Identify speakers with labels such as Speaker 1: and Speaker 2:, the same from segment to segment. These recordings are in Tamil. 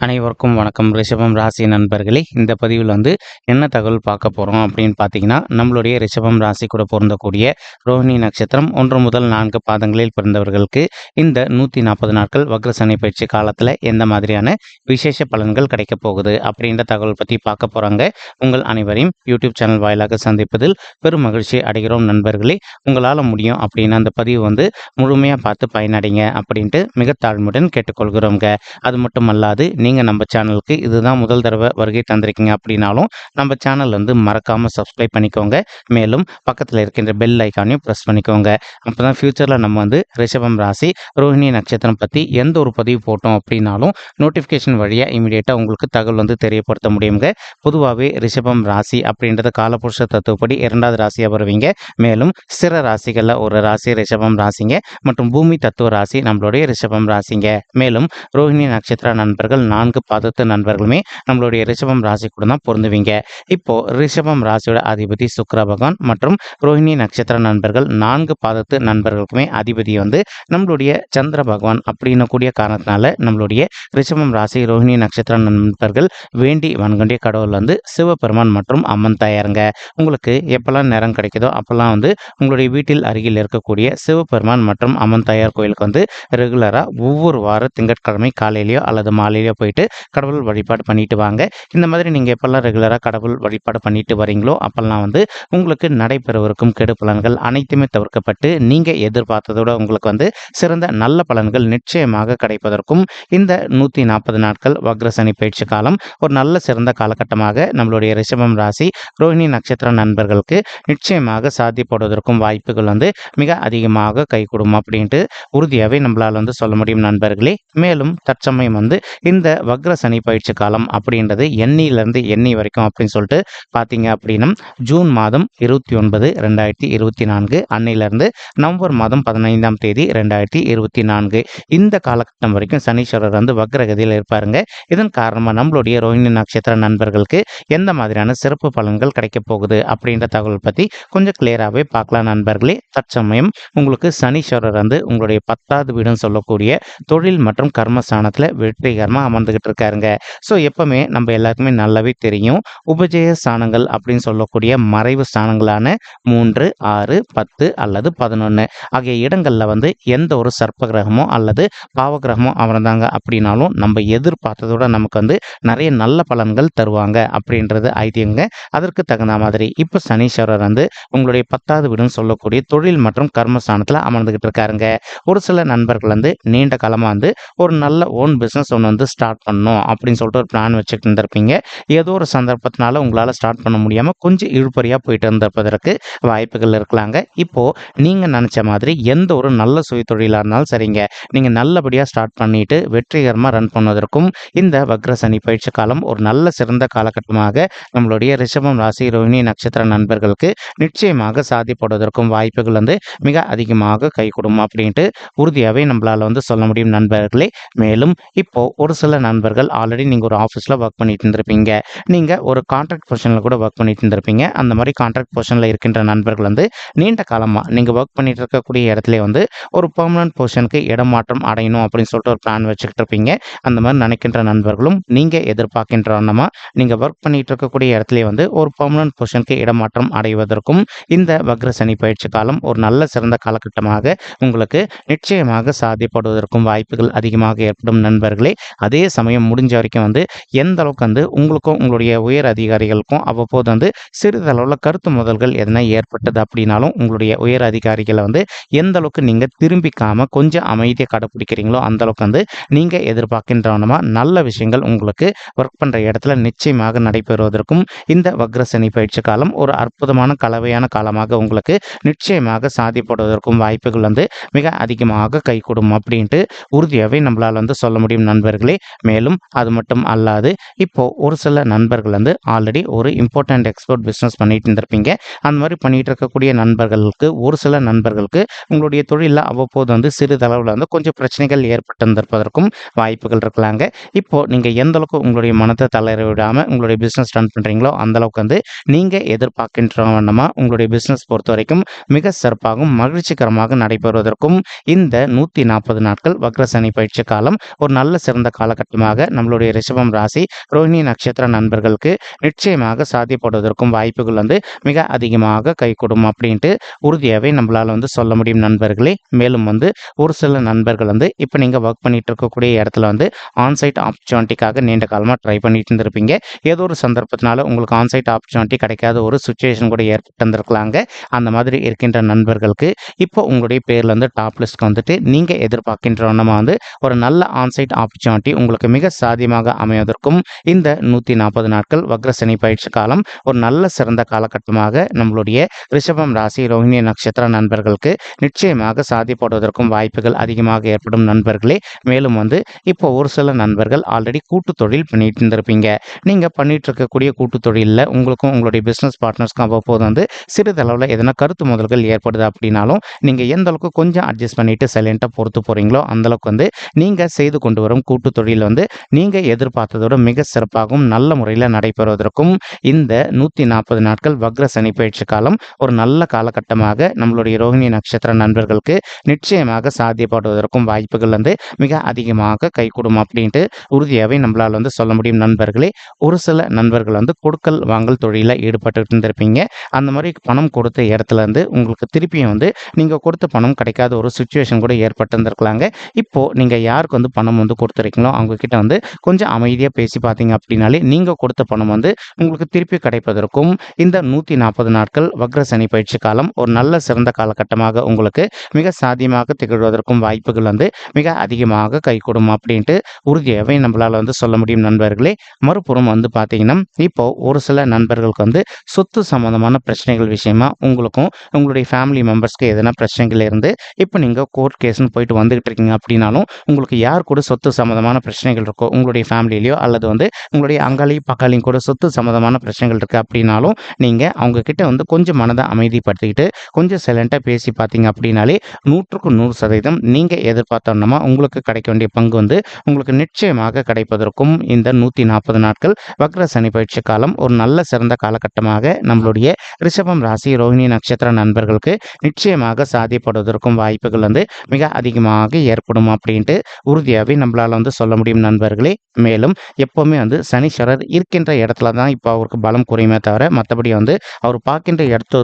Speaker 1: அனைவருக்கும் வணக்கம். ரிஷபம் ராசி நண்பர்களே இந்த பதிவில் வந்து என்ன தகவல் பார்க்க போகிறோம் அப்படின்னு பார்த்தீங்கன்னா நம்மளுடைய ரிஷபம் ராசி கூட பொருந்தக்கூடிய ரோஹிணி நட்சத்திரம் ஒன்று முதல் நான்கு பாதங்களில் பிறந்தவர்களுக்கு இந்த நூற்றி நாற்பது நாட்கள் வக்ரசனி பயிற்சி காலத்தில் எந்த மாதிரியான விசேஷ பலன்கள் கிடைக்க போகுது அப்படின்ற தகவல் பற்றி பார்க்க போகிறாங்க உங்கள் அனைவரையும் யூடியூப் சேனல் வாயிலாக சந்திப்பதில் பெரும் மகிழ்ச்சி அடைகிறோம் நண்பர்களே. உங்களால் முடியும் அப்படின்னு அந்த பதிவு வந்து முழுமையாக பார்த்து பயனடைங்க அப்படின்ட்டு மிக தாழ்மையுடன் கேட்டுக்கொள்கிறோங்க அது மட்டும் அல்லாது நீங்கள் நம்ம சேனலுக்கு இதுதான் முதல் தடவை வருகை தந்திருக்கீங்க அப்படின்னாலும் நம்ம சேனல் வந்து மறக்காமல் சப்ஸ்கிரைப் பண்ணிக்கோங்க. மேலும் பக்கத்தில் இருக்கின்ற பெல் ஐக்கானையும் ப்ரெஸ் பண்ணிக்கோங்க. அப்போ தான் ஃப்யூச்சரில் நம்ம வந்து ரிஷபம் ராசி ரோஹிணி நட்சத்திரம் பற்றி எந்த ஒரு பதிவு போட்டோம் அப்படின்னாலும் நோட்டிஃபிகேஷன் வழியாக இமீடியட்டாக உங்களுக்கு தகவல் வந்து தெரியப்படுத்த முடியுங்க. பொதுவாகவே ரிஷபம் ராசி அப்படின்றத காலபுருஷ தத்துவப்படி இரண்டாவது ராசியாக வருவீங்க. மேலும் சிற ராசிகளில் ஒரு ராசி ரிஷபம் ராசிங்க. மற்றும் பூமி தத்துவ ராசி நம்மளுடைய ரிஷபம் ராசிங்க. மேலும் ரோஹிணி நட்சத்திர நண்பர்கள் நான்கு பாதத்து நண்பர்களுமே நம்மளுடைய ரிஷபம் ராசி கூட தான் பொருந்துவீங்க. இப்போ ரிஷபம் ராசியோட அதிபதி சுக்கர பகவான் மற்றும் ரோஹிணி நட்சத்திர நண்பர்கள் நான்கு பாதத்து நண்பர்களுக்குமே அதிபதி வந்து நம்மளுடைய சந்திர பகவான் அப்படின்னு கூடிய காரணத்தினால நம்மளுடைய ரிஷபம் ராசி ரோஹிணி நட்சத்திர நண்பர்கள் வேண்டி வன்கொண்டிய கடவுள் வந்து சிவபெருமான் மற்றும் அம்மன் தாயாருங்க. உங்களுக்கு எப்பெல்லாம் நேரம் கிடைக்குதோ அப்பெல்லாம் வந்து உங்களுடைய வீட்டில் அருகில் இருக்கக்கூடிய சிவபெருமான் மற்றும் அம்மன் தாயார் கோயிலுக்கு வந்து ரெகுலராக ஒவ்வொரு வார திங்கட்கிழமை காலையிலையோ அல்லது மாலையிலையோ போயிட்டு கடவுள் வழிபாடு பண்ணிட்டு வாங்க. இந்த மாதிரி நீங்கள் எப்பெல்லாம் ரெகுலராக கடவுள் வழிபாடு பண்ணிட்டு வரீங்களோ அப்பெல்லாம் வந்து உங்களுக்கு நடைபெறவிருக்கும் கெடு பலன்கள் அனைத்துமே தவிர்க்கப்பட்டு நீங்கள் எதிர்பார்த்ததோட உங்களுக்கு வந்து சிறந்த நல்ல பலன்கள் நிச்சயமாக கிடைப்பதற்கும் இந்த நூற்றி நாற்பது நாட்கள் வக்ரசனி பயிற்சி காலம் ஒரு நல்ல சிறந்த காலகட்டமாக நம்மளுடைய ரிஷபம் ராசி ரோஹிணி நட்சத்திர நண்பர்களுக்கு நிச்சயமாக சாத்தியப்படுவதற்கும் வாய்ப்புகள் வந்து மிக அதிகமாக கை கொடுக்கும் அப்படின்ட்டு உறுதியாகவே நம்மளால் வந்து சொல்ல முடியும் நண்பர்களே. மேலும் தற்சமயம் வந்து இந்த வக்ர சனி பயிற்சி காலம் அப்படின்றது எண்ணிலிருந்து எண்ணி வரைக்கும் அப்படின்னு சொல்லிட்டு பார்த்தீங்க அப்படின்னா ஜூன் மாதம் இருபத்தி ஒன்பது ரெண்டாயிரத்தி இருபத்தி நான்கு அன்னையிலிருந்து நவம்பர் மாதம் பதினைந்தாம் தேதி ரெண்டாயிரத்தி இருபத்தி நான்கு. இந்த காலகட்டம் வரைக்கும் சனீஸ்வரர் வந்து வக்ரகதியில் இருப்பாருங்க. இதன் காரணமாக நம்மளுடைய ரோஹிணி நட்சத்திர நண்பர்களுக்கு எந்த மாதிரியான சிறப்பு பலன்கள் கிடைக்க போகுது அப்படின்ற தகவல் பற்றி கொஞ்சம் கிளியராகவே பார்க்கலாம் நண்பர்களே. தற்சமயம் உங்களுக்கு சனீஸ்வரர் வந்து உங்களுடைய பத்தாவது வீடுன்னு சொல்லக்கூடிய தொழில் மற்றும் கர்மஸ்தானத்தில் வெற்றிகரமாக அமர்ந்துகிட்டு இருக்காருங்க ஸோ எப்பவுமே நம்ம எல்லாருக்குமே நல்லாவே தெரியும். உபஜய ஸ்தானங்கள் அப்படின்னு சொல்லக்கூடிய மறைவு ஸ்தானங்களான மூன்று ஆறு பத்து அல்லது பதினொன்று ஆகிய இடங்களில் வந்து எந்த ஒரு சர்ப்ப கிரகமோ அல்லது பாவகிரகமோ அமர்ந்தாங்க அப்படின்னாலும் நம்ம எதிர்பார்த்ததோட நமக்கு வந்து நிறைய நல்ல பலன்கள் தருவாங்க அப்படின்றது ஐதியங்க அதற்கு தகுந்த மாதிரி இப்போ சனீஸ்வரர் வந்து உங்களுடைய பத்தாவது வீடுன்னு சொல்லக்கூடிய தொழில் மற்றும் கர்மஸ்தானத்தில் அமர்ந்துகிட்டு இருக்காருங்க ஒரு சில நண்பர்கள் வந்து நீண்ட காலமாக வந்து ஒரு நல்ல ஓன் பிஸ்னஸ் ஒன்று வந்து ஸ்டார்ட் பண்ணணும் அப்படின்னு சொல்லிட்டு ஒரு பிளான் வச்சுட்டு இருந்திருப்பீங்க. ஏதோ ஒரு சந்தர்ப்பத்தினால உங்களால் ஸ்டார்ட் பண்ண முடியாமல் கொஞ்சம் இழுப்பறியாக போயிட்டு இருந்திருப்பதற்கு வாய்ப்புகள் இருக்கலாங்க. இப்போது நீங்கள் நினச்ச மாதிரி எந்த ஒரு நல்ல சுய தொழிலாக இருந்தாலும் சரிங்க. நீங்கள் நல்லபடியாக ஸ்டார்ட் பண்ணிட்டு வெற்றிகரமாக ரன் பண்ணுவதற்கும் இந்த வக்ர சனி பயிற்சி காலம் ஒரு நல்ல சிறந்த காலகட்டமாக நம்மளுடைய ரிஷபம் ராசி ரோஹிணி நட்சத்திர நண்பர்களுக்கு நிச்சயமாக சாதிப்படுவதற்கும் வாய்ப்புகள் வந்து மிக அதிகமாக கை கொடுக்கும் அப்படின்ட்டு உறுதியாகவே நம்மளால் வந்து சொல்ல முடியும் நண்பர்களே. மேலும் இப்போ ஒரு சில நண்பர்கள் ஆல்ரெடி நீங்கள் ஒரு ஆஃபீஸில் ஒர்க் பண்ணிட்டு இருந்திருப்பீங்க. நீங்கள் ஒரு கான்ட்ராக்ட் பொசிஷனில் கூட ஒர்க் பண்ணிட்டு இருந்திருப்பீங்க. அந்த மாதிரி கான்ட்ராக்ட் பொசிஷனில் இருக்கின்ற நண்பர்கள் வந்து நீண்ட காலமாக நீங்கள் ஒர்க் பண்ணிட்டு இருக்கக்கூடிய இடத்துல வந்து ஒரு பெர்மனன்ட் பொசிஷனுக்கு இடமாற்றம் அடையணும் அப்படின்னு சொல்லிட்டு ஒரு பிளான் வச்சுக்கிட்டு இருப்பீங்க. அந்த மாதிரி நினைக்கின்ற நண்பர்களும் நீங்கள் எதிர்பார்க்கின்ற வண்ணமாக நீங்கள் ஒர்க் பண்ணிட்டு இருக்கக்கூடிய இடத்துல வந்து ஒரு பெர்மனன்ட் பொசிஷனுக்கு இடமாற்றம் அடைவதற்கும் இந்த வக்ர சனி பயிற்சி காலம் ஒரு நல்ல சிறந்த காலகட்டமாக உங்களுக்கு நிச்சயமாக சாத்தியப்படுவதற்கும் வாய்ப்புகள் அதிகமாக ஏற்படும் நண்பர்களே. அதே சமயம் முடிஞ்ச வரைக்கும் வந்து எந்த அளவுக்கு வந்து உங்களுக்கும் உங்களுடைய உயர் அதிகாரிகளுக்கும் அவ்வப்போது வந்து சிறிதளவில் கருத்து முதல்கள் எதனா ஏற்பட்டது அப்படின்னாலும் உங்களுடைய உயர் அதிகாரிகளை வந்து எந்த அளவுக்கு நீங்கள் திரும்பிக்காமல் கொஞ்சம் அமைதியை கடைப்பிடிக்கிறீங்களோ அந்த அளவுக்கு வந்து நீங்கள் எதிர்பார்க்கின்றவனமா நல்ல விஷயங்கள் உங்களுக்கு ஒர்க் பண்ணுற இடத்துல நிச்சயமாக நடைபெறுவதற்கும் இந்த வக்ரசனி பயிற்சி காலம் ஒரு அற்புதமான கலவையான காலமாக உங்களுக்கு நிச்சயமாக சாதிப்படுவதற்கும் வாய்ப்புகள் வந்து மிக அதிகமாக கைகூடும் அப்படின்ட்டு உறுதியாகவே நம்மளால் வந்து சொல்ல முடியும் நண்பர்களே. மேலும் அது மட்டும் அல்லாது இப்போ ஒரு சில நண்பர்கள் வந்து ஆல்ரெடி ஒரு இம்பார்ட்டன்ட் எக்ஸ்போர்ட் பிஸ்னஸ் பண்ணிட்டு இருந்திருப்பீங்க. அந்த மாதிரி பண்ணிட்டு இருக்கக்கூடிய நண்பர்களுக்கு ஒரு சில நண்பர்களுக்கு உங்களுடைய தொழிலில் அவ்வப்போது வந்து சிறிதளவில் வந்து கொஞ்சம் பிரச்சனைகள் ஏற்பட்டிருந்திருப்பதற்கும் வாய்ப்புகள் இருக்கலாங்க. இப்போ நீங்கள் எந்த அளவுக்கு உங்களுடைய மனத்தை தளர விடாமல் உங்களுடைய பிஸ்னஸ் ரன் பண்ணுறீங்களோ அந்த அளவுக்கு வந்து நீங்கள் எதிர்பார்க்கின்ற வண்ணமாக உங்களுடைய பிஸ்னஸ் பொறுத்த வரைக்கும் மிக சிறப்பாகவும் மகிழ்ச்சிகரமாக நடைபெறுவதற்கும் இந்த நூற்றி நாற்பது நாட்கள் வக்ரசனி பயிற்சி காலம் ஒரு நல்ல சிறந்த காலகட்டமாக நம்மளுடைய ரிஷபம் ராசி ரோஹிணி நட்சத்திர நண்பர்களுக்கு நிச்சயமாக சாத்தியப்படுவதற்கும் வாய்ப்புகள் வந்து மிக அதிகமாக கைகூடும் அப்படின்ட்டு உறுதியாகவே நம்மளால் வந்து சொல்ல முடியும் நண்பர்களே. மேலும் வந்து ஒரு சில நண்பர்கள் வந்து இப்போ நீங்கள் ஒர்க் பண்ணிட்டு இருக்கக்கூடிய இடத்துல வந்து ஆன்சைட் ஆப்பர்ச்சுனிட்டிக்காக நீண்ட காலமாக ட்ரை பண்ணிட்டு இருந்திருப்பீங்க. ஏதோ ஒரு சந்தர்ப்பத்தினால உங்களுக்கு ஆன்சைட் ஆப்பர்ச்சுனிட்டி கிடைக்காத ஒரு சுச்சுவேஷன் கூட ஏற்பட்டு அந்த மாதிரி இருக்கின்ற நண்பர்களுக்கு இப்போ உங்களுடைய பேரில் வந்து டாப் லிஸ்ட்க்கு வந்துட்டு நீங்கள் எதிர்பார்க்கின்ற வந்து ஒரு நல்ல ஆன்சைட் ஆப்பர்ச்சுனிட்டி உங்களுக்கு மிக சாதியமாக அமைவதற்கும் இந்த நூற்றி நாற்பது நாட்கள் வக்ரசனி பயிற்சி காலம் ஒரு நல்ல சிறந்த காலகட்டமாக நம்மளுடைய ரிஷபம் ராசி ரோஹிணி நட்சத்திர நண்பர்களுக்கு நிச்சயமாக சாதிப்படுவதற்கும் வாய்ப்புகள் அதிகமாக ஏற்படும் நண்பர்களே. மேலும் வந்து இப்போ ஒரு சில நண்பர்கள் ஆல்ரெடி கூட்டு தொழில் பண்ணிட்டு இருந்திருப்பீங்க. நீங்கள் பண்ணிட்டு இருக்கக்கூடிய கூட்டு தொழிலில் உங்களுக்கும் உங்களுடைய பிஸ்னஸ் பார்ட்னர்ஸ்க்கும் அவ்வப்போது வந்து சிறிதளவில் எதனா கருத்து முதல்கள் ஏற்படுது அப்படின்னாலும் நீங்கள் எந்த அளவுக்கு கொஞ்சம் அட்ஜஸ்ட் பண்ணிட்டு சைலண்ட்டாக பொறுத்து போகிறீங்களோ அந்தளவுக்கு வந்து நீங்கள் செய்து கொண்டு வரும் கூட்டு தொழில் தொழில் வந்து நீங்கள் எதிர்பார்த்ததோட மிக சிறப்பாகவும் நல்ல முறையில் நடைபெறுவதற்கும் இந்த நூற்றி நாற்பது நாட்கள் வக்ர சனி பயிற்சி காலம் ஒரு நல்ல காலகட்டமாக நம்மளுடைய ரோஹிணி நட்சத்திர நண்பர்களுக்கு நிச்சயமாக சாத்தியப்படுவதற்கும் வாய்ப்புகள் வந்து மிக அதிகமாக கைகூடும் அப்படின்ட்டு உறுதியாகவே நம்மளால் வந்து சொல்ல முடியும். நண்பர்களே ஒரு சில நண்பர்கள் வந்து கொடுக்கல் வாங்கல் தொழிலில் ஈடுபட்டு இருந்திருப்பீங்க. அந்த மாதிரி பணம் கொடுத்த இடத்துல இருந்து உங்களுக்கு திருப்பியும் வந்து நீங்கள் கொடுத்த பணம் கிடைக்காத ஒரு சுச்சுவேஷன் கூட ஏற்பட்டு இருந்திருக்கலாங்க இப்போது நீங்கள் யாருக்கு வந்து பணம் வந்து கொடுத்துருக்கீங்களோ அவங்க கிட்ட வந்து கொஞ்சம் அமைதியாக பேசி பார்த்தீங்க அப்படின்னாலே நீங்கள் கொடுத்த பணம் வந்து உங்களுக்கு திருப்பி கிடைப்பதற்கும் இந்த நூற்றி நாற்பது நாட்கள் வக்ர சனி பயிற்சி காலம் ஒரு நல்ல சிறந்த காலகட்டமாக உங்களுக்கு மிக சாத்தியமாக திகழ்வதற்கும் வாய்ப்புகள் வந்து மிக அதிகமாக கைகூடும் அப்படின்ட்டு உறுதியாகவே நம்மளால் வந்து சொல்ல முடியும் நண்பர்களே. மறுபுறம் வந்து பார்த்தீங்கன்னா இப்போ ஒரு சில நண்பர்களுக்கு வந்து சொத்து சம்மந்தமான பிரச்சனைகள் விஷயமா உங்களுக்கும் உங்களுடைய ஃபேமிலி மெம்பர்ஸ்க்கு எதனா பிரச்சனைகள் இருந்து இப்போ நீங்கள் கோர்ட் கேஸ்னு போயிட்டு வந்துகிட்டு இருக்கீங்க அப்படின்னாலும் உங்களுக்கு யார் கூட சொத்து சம்மந்தமான பிரச்சனைகள் இருக்கோ உங்களுடைய ஃபேமிலியிலையோ அல்லது வந்து உங்களுடைய அங்காளியும் பக்காலையும் கூட சொத்து சம்மந்தமான பிரச்சனைகள் இருக்குது அப்படின்னாலும் நீங்கள் அவங்கக்கிட்ட வந்து கொஞ்சம் மனதை அமைதிப்படுத்திக்கிட்டு கொஞ்சம் சைலண்ட்டாக பேசி பார்த்தீங்க அப்படின்னாலே நூற்றுக்கு நூறு சதவீதம் நீங்கள் எதிர்பார்த்தோன்னா உங்களுக்கு கிடைக்க வேண்டிய பங்கு வந்து உங்களுக்கு நிச்சயமாக கிடைப்பதற்கும் இந்த நூற்றி நாற்பது நாட்கள் வக்ர சனி பயிற்சி காலம் ஒரு நல்ல சிறந்த காலகட்டமாக நம்மளுடைய ரிஷபம் ராசி ரோஹிணி நட்சத்திர நண்பர்களுக்கு நிச்சயமாக சாதிப்படுவதற்கும் வாய்ப்புகள் வந்து மிக அதிகமாக ஏற்படும் அப்படின்ட்டு உறுதியாகவே நம்மளால் வந்து சொல்ல முடியும் நண்பர்களே. மேலும் எப்போவுமே வந்து சனீஸ்வரர் இருக்கின்ற இடத்துல தான் இப்போ அவருக்கு பலம் குறையுமே தவிர மற்றபடி வந்து அவர் பார்க்கின்ற இடத்து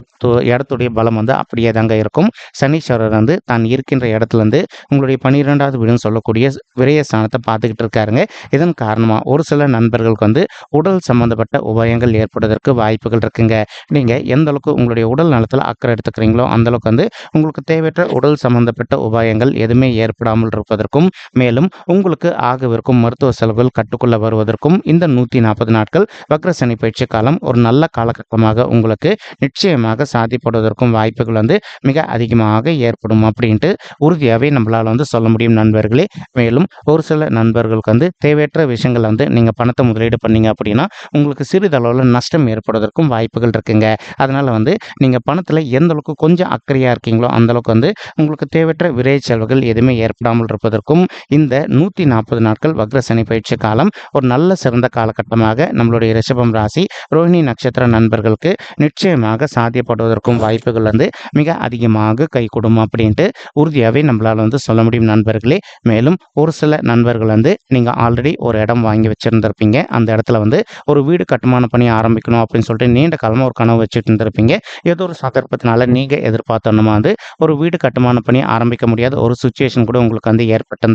Speaker 1: இடத்துடைய பலம் வந்து அப்படியே தாங்க இருக்கும். சனீஸ்வரர் வந்து தான் இருக்கின்ற இடத்துல இருந்து உங்களுடைய பன்னிரெண்டாவது வீடுன்னு சொல்லக்கூடிய விரயஸ்தானத்தை பார்த்துக்கிட்டு இருக்காருங்க. இதன் காரணமாக ஒரு சில நண்பர்களுக்கு வந்து உடல் சம்பந்தப்பட்ட உபாயங்கள் ஏற்படுவதற்கு வாய்ப்புகள் இருக்குங்க. நீங்கள் எந்த அளவுக்கு உங்களுடைய உடல் நலத்தில் அக்கறை எடுத்துக்கிறீங்களோ அந்த அளவுக்கு வந்து உங்களுக்கு தேவையற்ற உடல் சம்பந்தப்பட்ட உபாயங்கள் எதுவுமே ஏற்படாமல் இருப்பதற்கும் மேலும் உங்களுக்கு ஆகவிருக்கும் மருத்துவ செலவுகள் கட்டுக்குள்ள வருவதற்கும் இந்த நூற்றி நாற்பது நாட்கள் வக்ர சனி பயிற்சி காலம் ஒரு நல்ல காலகட்டமாக உங்களுக்கு நிச்சயமாக சாதிப்படுவதற்கும் வாய்ப்புகள் வந்து மிக அதிகமாக ஏற்படும் அப்படின்ட்டு உறுதியாகவே நம்மளால் வந்து சொல்ல முடியும் நண்பர்களே. மேலும் ஒரு சில நண்பர்களுக்கு வந்து தேவையற்ற விஷயங்கள் வந்து நீங்கள் பணத்தை முதலீடு பண்ணீங்க அப்படின்னா உங்களுக்கு சிறிதளவில் நஷ்டம் ஏற்படுவதற்கும் வாய்ப்புகள் இருக்குங்க. அதனால் வந்து நீங்கள் பணத்தில் எந்த அளவுக்கு கொஞ்சம் அக்கறையாக இருக்கீங்களோ அந்த அளவுக்கு வந்து உங்களுக்கு தேவையற்ற விரை செலவுகள் எதுவுமே ஏற்படாமல் இருப்பதற்கும் இந்த நூற்றி நாற்பது நாட்கள் வக்ர சனி பயிற்சி காலம் ஒரு நல்ல சிறந்த காலகட்டமாக நம்மளுடைய ரிஷபம் ராசி ரோஹிணி நட்சத்திர நண்பர்களுக்கு நிச்சயமாக சாத்தியப்படுவதற்கும் வாய்ப்புகள் வந்து மிக அதிகமாக கைகூடும் அப்படின்ட்டு உறுதியாகவே நம்மளால் வந்து சொல்ல முடியும் நண்பர்களே. மேலும் ஒரு சில நண்பர்கள் வந்து நீங்கள் ஆல்ரெடி ஒரு இடம் வாங்கி வச்சுருந்துருப்பீங்க. அந்த இடத்துல வந்து ஒரு வீடு கட்டுமான பணி ஆரம்பிக்கணும் அப்படின்னு சொல்லிட்டு நீண்ட காலமாக ஒரு கனவு வச்சுட்டு இருந்திருப்பீங்க. ஏதோ ஒரு சந்தர்ப்பத்தினால நீங்கள் எதிர்பார்த்தோன்னா வந்து ஒரு வீடு கட்டுமான பணி ஆரம்பிக்க முடியாத ஒரு சுச்சுவேஷன் கூட உங்களுக்கு வந்து ஏற்பட்டு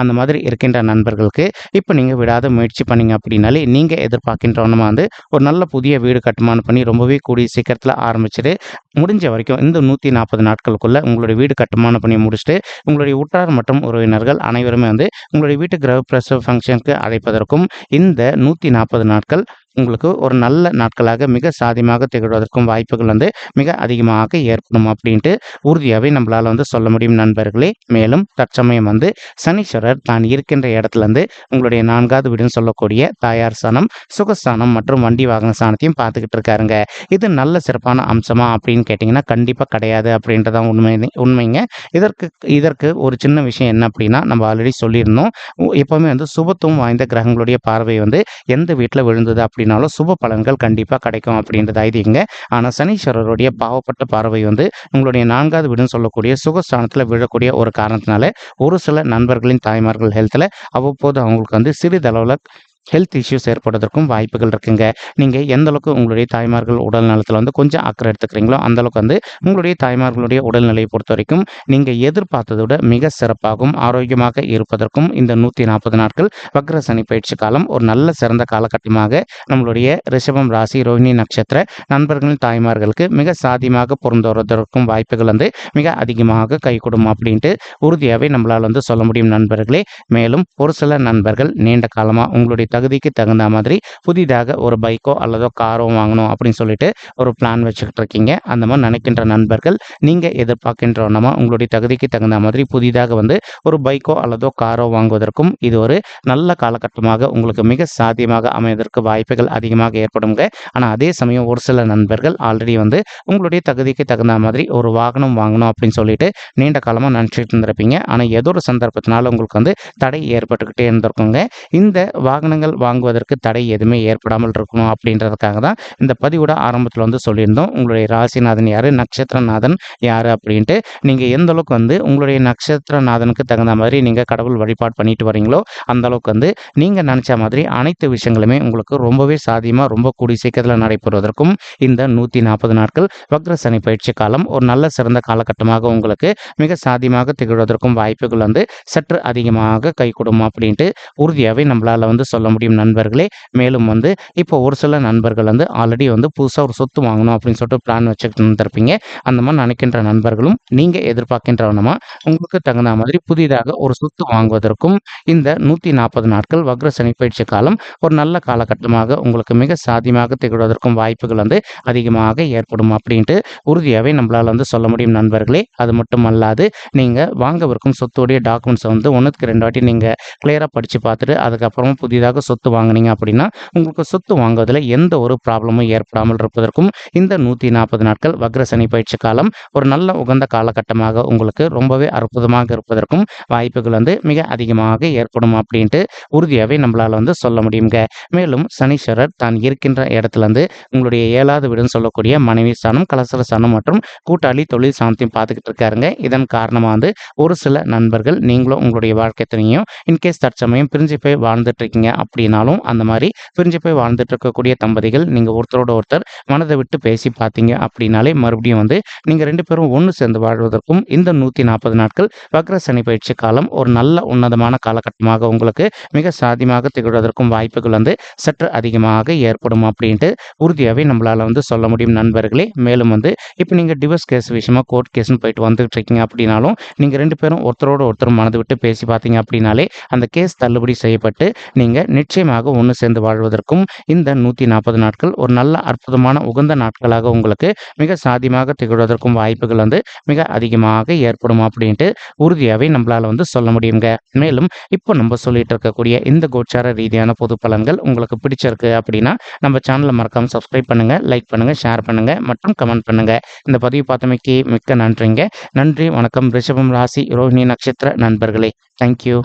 Speaker 1: அந்த மாதிரி இருக்கின்ற நண்பர்களுக்கு இப்போ நீங்கள் விடாத முயற்சி பண்ணீங்க அப்படின்னாலே நீங்கள் எதிர்பார்க்கின்றவனமாக வந்து ஒரு நல்ல புதிய வீடு கட்டுமானம் பண்ணி ரொம்பவே கூடிய சீக்கிரத்தில் ஆரம்பிச்சுட்டு முடிஞ்ச வரைக்கும் இந்த நூற்றி நாற்பது நாட்களுக்குள்ளே உங்களுடைய வீடு கட்டுமானம் பண்ணி முடிச்சுட்டு உங்களுடைய உற்றார் மற்றும் உறவினர்கள் அனைவருமே வந்து உங்களுடைய வீட்டு கிரக பிரசவ ஃபங்க்ஷனுக்கு அழைப்பதற்கும் இந்த நூற்றி நாற்பது நாட்கள் உங்களுக்கு ஒரு நல்ல நாட்களாக மிக சாதியமாக திகழ்வதற்கும் வாய்ப்புகள் வந்து மிக அதிகமாக ஏற்படும் அப்படின்ட்டு உறுதியாகவே நம்மளால் வந்து சொல்ல முடியும் நண்பர்களே. மேலும் தற்சமயம் வந்து சனீஸ்வரர் தான் இருக்கின்ற இடத்துல இருந்து உங்களுடைய நான்காவது வீடுன்னு சொல்லக்கூடிய தாயார் ஸ்தானம் சுகஸ்தானம் மற்றும் வண்டி வாகன சாணத்தையும் பார்த்துக்கிட்டு இருக்காருங்க. இது நல்ல சிறப்பான அம்சமா அப்படின்னு கேட்டிங்கன்னா கண்டிப்பாக கிடையாது அப்படின்றதான் உண்மை உண்மைங்க. இதற்கு இதற்கு ஒரு சின்ன விஷயம் என்ன அப்படின்னா நம்ம ஆல்ரெடி சொல்லியிருந்தோம். எப்போவுமே வந்து சுபத்துவம் வாய்ந்த கிரகங்களுடைய பார்வை வந்து எந்த வீட்டில் விழுந்தது அப்படின்னு அப்படின்னாலும் சுப பலன்கள் கண்டிப்பாக கிடைக்கும் அப்படின்றது ஐதீங்க ஆனால் சனீஸ்வரருடைய பாவப்பட்ட பார்வை வந்து உங்களுடைய நான்காவது வீடுன்னு சொல்லக்கூடிய சுகஸ்தானத்தில் விழக்கூடிய ஒரு காரணத்தினால ஒரு சில நண்பர்களின் தாய்மார்கள் ஹெல்த்தில் அவ்வப்போது அவங்களுக்கு வந்து சிறிதளவில் ஹெல்த் இஷ்யூஸ் ஏற்படுவதற்கும் வாய்ப்புகள் இருக்குங்க. நீங்கள் எந்த அளவுக்கு உங்களுடைய தாய்மார்கள் உடல் நலத்தில் வந்து கொஞ்சம் அக்கறை எடுத்துக்கிறீங்களோ அந்த அளவுக்கு வந்து உங்களுடைய தாய்மார்களுடைய உடல்நிலையை பொறுத்த வரைக்கும் நீங்கள் எதிர்பார்த்ததை விட மிக சிறப்பாகவும் ஆரோக்கியமாக இருப்பதற்கும் இந்த நூற்றி நாற்பது நாட்கள் வக்ர சனி பயிற்சி காலம் ஒரு நல்ல சிறந்த காலகட்டமாக நம்மளுடைய ரிஷபம் ராசி ரோஹிணி நட்சத்திர நண்பர்களின் தாய்மார்களுக்கு மிக சாதியமாக பொருந்து வருவதற்கும் வாய்ப்புகள் வந்து மிக அதிகமாக கைகூடும் அப்படின்ட்டு உறுதியாகவே நம்மளால் வந்து சொல்ல முடியும் நண்பர்களே. மேலும் ஒரு சில நண்பர்கள் நீண்ட காலமாக உங்களுடைய தகுதிக்கு தகுந்த மாதிரி புதிதாக ஒரு பைக்கோ அல்லதோ காரோ வாங்கணும் அப்படின்னு சொல்லிட்டு ஒரு பிளான் வச்சுக்கிட்டு இருக்கீங்க அந்த மாதிரி நினைக்கின்ற நண்பர்கள் நீங்கள் எதிர்பார்க்கின்றவனமா உங்களுடைய தகுதிக்கு தகுந்த மாதிரி புதிதாக வந்து ஒரு பைக்கோ அல்லதோ காரோ வாங்குவதற்கும் இது ஒரு நல்ல காலகட்டமாக உங்களுக்கு மிக சாத்தியமாக அமைவதற்கு வாய்ப்புகள் அதிகமாக ஏற்படுங்க. ஆனால் அதே சமயம் ஒரு சில நண்பர்கள் ஆல்ரெடி வந்து உங்களுடைய தகுதிக்கு தகுந்த மாதிரி ஒரு வாகனம் வாங்கணும் அப்படின்னு சொல்லிட்டு நீண்ட காலமாக நினச்சிட்டு இருந்திருப்பீங்க. ஆனால் ஏதோ ஒரு சந்தர்ப்பத்தினால உங்களுக்கு வந்து தடை ஏற்பட்டுக்கிட்டே இருந்திருக்குங்க. இந்த வாகனங்கள் வாங்குவதற்கு தடை எதுவுமே ஏற்படாமல் இருக்கணும் அப்படின்றதுக்காக தான் இந்த பதிவோட ஆரம்பத்தில் வந்து சொல்லியிருந்தோம். உங்களுடைய ராசிநாதன் யார் நட்சத்திரநாதன் யார் அப்படின்ட்டு. நீங்கள் எந்த அளவுக்கு வந்து உங்களுடைய நட்சத்திரநாதனுக்கு தகுந்த மாதிரி நீங்கள் கடவுள் வழிபாடு பண்ணிட்டு வரீங்களோ அந்த அளவுக்கு வந்து நீங்கள் நினச்ச மாதிரி அனைத்து விஷயங்களுமே உங்களுக்கு ரொம்பவே சாதியமாக ரொம்ப கூடிய சீக்கிரத்தில் நடைபெறுவதற்கும் இந்த நூற்றி நாற்பது நாட்கள் வக்ர சனி பயிற்சி காலம் ஒரு நல்ல சிறந்த காலகட்டமாக உங்களுக்கு மிக சாதியமாக திகழ்வதற்கும் வாய்ப்புகள் வந்து சற்று அதிகமாக கை அப்படின்ட்டு உறுதியாகவே நம்மளால் வந்து சொல்ல முடியும் நண்பர்களே. மேலும் வந்து இப்போ ஒரு சில நண்பர்கள் வந்து ஆல்ரெடி வந்து புதுசாக ஒரு சொத்து வாங்கணும் அப்படின்னு சொல்லிட்டு பிளான் வச்சுக்கிட்டு இருந்திருப்பீங்க அந்த மாதிரி நினைக்கின்ற நண்பர்களும் நீங்கள் எதிர்பார்க்கின்றவனமா உங்களுக்கு தகுந்த மாதிரி புதிதாக ஒரு சொத்து வாங்குவதற்கும் இந்த நூற்றி நாற்பது நாட்கள் வக்ர சனி பயிற்சி காலம் ஒரு நல்ல காலகட்டமாக உங்களுக்கு மிக சாதியமாக திகழ்வதற்கும் வாய்ப்புகள் வந்து அதிகமாக ஏற்படும் அப்படின்ட்டு உறுதியாகவே நம்மளால் வந்து சொல்ல முடியும் நண்பர்களே. அது மட்டும் அல்லாது நீங்கள் வாங்கவிருக்கும் சொத்துடைய டாக்குமெண்ட்ஸை வந்து ஒன்றுக்கு ரெண்டு வாட்டி நீங்கள் கிளியராக படித்து பார்த்துட்டு அதுக்கப்புறமா புதிதாக சொத்து வாங்குனீங்க அப்படின்னா உங்களுக்கு சொத்து வாங்குவதில் எந்த ஒரு ப்ராப்ளமும் ஏற்படாமல் இருப்பதற்கும் இந்த நூற்றி நாற்பது நாட்கள் வக்ர சனி பயிற்சி காலம் ஒரு நல்ல உகந்த காலகட்டமாக உங்களுக்கு ரொம்பவே அற்புதமாக இருப்பதற்கும் வாய்ப்புகள் வந்து மிக அதிகமாக ஏற்படும் அப்படின்ட்டு உறுதியாகவே நம்மளால் வந்து சொல்ல முடியுங்க. மேலும் சனீஸ்வரர் தான் இருக்கின்ற இடத்துலேருந்து உங்களுடைய ஏழாவது வீடுன்னு சொல்லக்கூடிய மனைவி ஸ்தானம் கலசர ஸ்தானம் மற்றும் கூட்டாளி தொழில் சாந்தியும் பார்த்துக்கிட்டு இருக்காருங்க. இதன் காரணமாக வந்து ஒரு சில நண்பர்கள் நீங்களும் உங்களுடைய வாழ்க்கை துணையும் இன்கேஸ் தற்சமயம் பிரிஞ்சு போய் வாழ்ந்துட்டு இருக்கீங்க அப்படின்னாலும் அந்த மாதிரி பிரிஞ்சு போய் வாழ்ந்துட்டு இருக்கக்கூடிய தம்பதிகள் நீங்கள் ஒருத்தரோட ஒருத்தர் மனதை விட்டு பேசி பார்த்தீங்க அப்படின்னாலே மறுபடியும் வந்து நீங்கள் ரெண்டு பேரும் ஒன்று சேர்ந்து வாழ்வதற்கும் இந்த நூற்றி நாற்பது நாட்கள் வக்ர சனி பயிற்சி காலம் ஒரு நல்ல உன்னதமான காலகட்டமாக உங்களுக்கு மிக சாதியமாக திகழ்வதற்கும் வாய்ப்புகள் வந்து சற்று அதிகமாக ஏற்படும் அப்படின்ட்டு உறுதியாகவே நம்மளால் வந்து சொல்ல முடியும் நண்பர்களே. மேலும் வந்து இப்போ நீங்கள் டிவோர்ஸ் கேஸ் விஷயமா கோர்ட் கேஸ்னு போயிட்டு வந்துட்டு இருக்கீங்க அப்படின்னாலும் நீங்கள் ரெண்டு பேரும் ஒருத்தரோட ஒருத்தர் மனது விட்டு பேசி பார்த்தீங்க அப்படின்னாலே அந்த கேஸ் தள்ளுபடி செய்யப்பட்டு நீங்கள் நிச்சயமாக ஒன்று சேர்ந்து வாழ்வதற்கும் இந்த நூற்றி நாற்பது நாட்கள் ஒரு நல்ல அற்புதமான உகந்த நாட்களாக உங்களுக்கு மிக சாதியமாக திகழ்வதற்கும் வாய்ப்புகள் வந்து மிக அதிகமாக ஏற்படும் அப்படின்ட்டு உறுதியாகவே நம்மளால் வந்து சொல்ல முடியுங்க. மேலும் இப்போ நம்ம சொல்லிட்டு இருக்கக்கூடிய இந்த கோச்சார ரீதியான பொது பலன்கள் உங்களுக்கு பிடிச்சிருக்கு அப்படின்னா நம்ம சேனலை மறக்காம சப்ஸ்கிரைப் பண்ணுங்க லைக் பண்ணுங்க ஷேர் பண்ணுங்க மற்றும் கமெண்ட் பண்ணுங்க. இந்த பதிவு பார்த்தமைக்கு மிக்க நன்றிங்க. நன்றி வணக்கம். ரிஷபம் ராசி ரோஹிணி நட்சத்திர நண்பர்களே. தேங்க்யூ